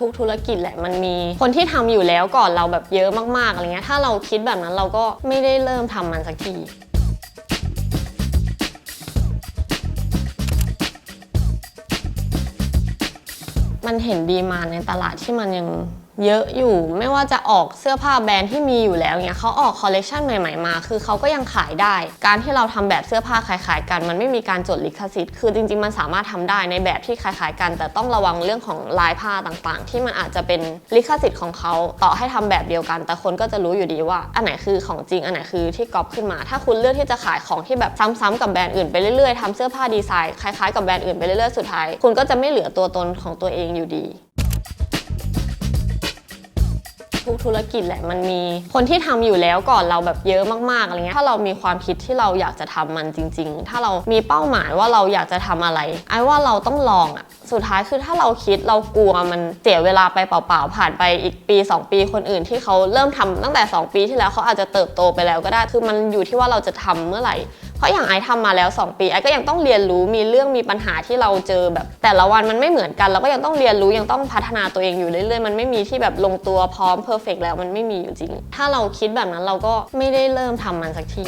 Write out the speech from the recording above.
ทุกธุรกิจแหละมันมีคนที่ทำอยู่แล้วก่อนเราแบบเยอะมากๆอะไรเงี้ยถ้าเราคิดแบบนั้นเราก็ไม่ได้เริ่มทำมันสักทีมันเห็นดีมาในตลาดที่มันยัง เยอะอยู่ ไม่ว่าจะออกเสื้อผ้าแบรนด์ที่มีอยู่แล้วเนี่ยเขาออกคอลเลกชันใหม่ๆมา คือเขาก็ยังขายได้ การที่เราทำแบบเสื้อผ้าคล้ายๆ กัน มันไม่มีการจดลิขสิทธิ์ คือจริงๆ มันสามารถทำได้ในแบบที่คล้ายๆ กัน แต่ต้องระวังเรื่องของลายผ้าต่างๆ ที่มันอาจจะเป็นลิขสิทธิ์ของเขาต่อให้ทำแบบเดียวกัน แต่คนก็จะรู้อยู่ดีว่า อันไหนคือของจริง อันไหนคือที่ก๊อปขึ้นมา ถ้าคุณเลือกที่จะขายของที่แบบซ้ำๆกับแบรนด์อื่นไปเรื่อยๆทำเสื้อผ้าดีไซน์คล้ายๆกับแบรนด์อื่นไปเรื่อยๆสุดท้ายคุณก็จะไม่เหลือตัวตนของตัวเองอยู่ดี ทุกธุรกิจแหละมันมีคนที่ทำอยู่แล้วก่อนเราแบบเยอะมากๆอะไรเงี้ยถ้าเรามีความคิดที่เราอยากจะทำมันจริง ๆ ถ้าเรามีเป้าหมายว่าเราอยากจะทำอะไรไอ้ว่าเราต้องลองอะ สุดท้ายคือถ้าเราคิดเรากลัวมันเสียเวลาไปเปล่าๆผ่านไปอีกปี 2 ปีคนอื่นที่เขาเริ่มทำตั้งแต่ 2 ปีที่แล้วเขาอาจจะเติบโตไปแล้วก็ได้คือมันอยู่ที่ว่าเราจะทำเมื่อไหร่ เพราะอย่างไอทำมาแล้ว 2 ปีไอก็ยังต้องเรียนรู้มีเรื่องมีปัญหาที่เราเจอแบบ แต่ละวันมันไม่เหมือนกันเราก็ยังต้องเรียนรู้ยังต้องพัฒนาตัวเองอยู่เรื่อยๆมันไม่มีที่แบบลงตัวพร้อมเพอร์เฟกแล้วมันไม่มีอยู่จริง ถ้าเราคิดแบบนั้นเราก็ไม่ได้เริ่มทำมันสักที